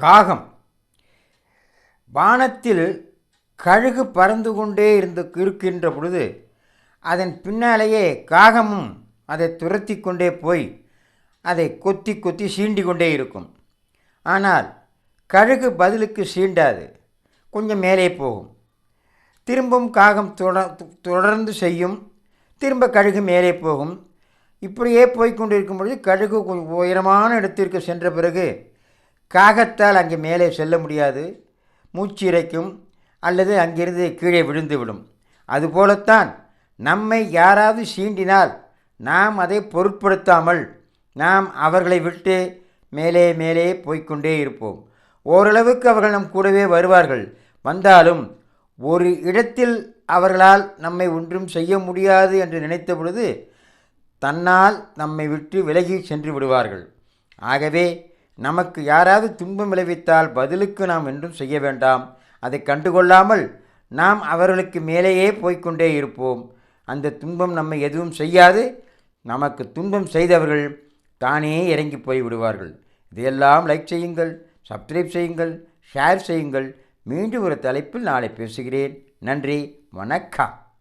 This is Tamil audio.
காகம். வானத்தில் கழுகு பறந்து கொண்டே இருந்து இருக்கின்ற பொழுது அதன் பின்னாலேயே காகமும் அதை துரத்தி கொண்டே போய் அதை கொத்தி கொத்தி சீண்டி கொண்டே இருக்கும். ஆனால் கழுகு பதிலுக்கு சீண்டாது கொஞ்சம் மேலே போகும். திரும்பவும் காகம் தொடர்ந்து செய்யும் திரும்ப கழுகு மேலே போகும். இப்படியே போய்க்கொண்டு இருக்கும் பொழுது கழுகு உயரமான இடத்திற்கு சென்ற பிறகு காகத்தால் அங்கே மேலே செல்ல முடியாது. மூச்சு இறைக்கும் அல்லது அங்கிருந்து கீழே விழுந்து விடும் அதுபோலத்தான் நம்மை யாராவது சீண்டினால் நாம் அதை பொருட்படுத்தாமல் நாம் அவர்களை விட்டு மேலே மேலே போய்க்கொண்டே இருப்போம். ஓரளவுக்கு அவர்கள் நம் கூடவே வருவார்கள். வந்தாலும் ஒரு இடத்தில் அவர்களால் நம்மை ஒன்றும் செய்ய முடியாது என்று நினைத்த பொழுது தன்னால் நம்மை விட்டு விலகி சென்று விடுவார்கள். ஆகவே நமக்கு யாராவது துன்பம் விளைவித்தால் பதிலுக்கு நாம் என்றும் செய்ய வேண்டாம். அதை கண்டுகொள்ளாமல் நாம் அவர்களுக்கு மேலேயே போய்க்கொண்டே இருப்போம். அந்த துன்பம் நம்மை எதுவும் செய்யாது. நமக்கு துன்பம் செய்தவர்கள் தானே இறங்கி போய் விடுவார்கள். இதையெல்லாம் லைக் செய்யுங்கள் சப்ஸ்கிரைப் செய்யுங்கள் ஷேர் செய்யுங்கள். மீண்டும் ஒரு தலைப்பில் நாளை பேசுகிறேன். நன்றி வணக்கம்.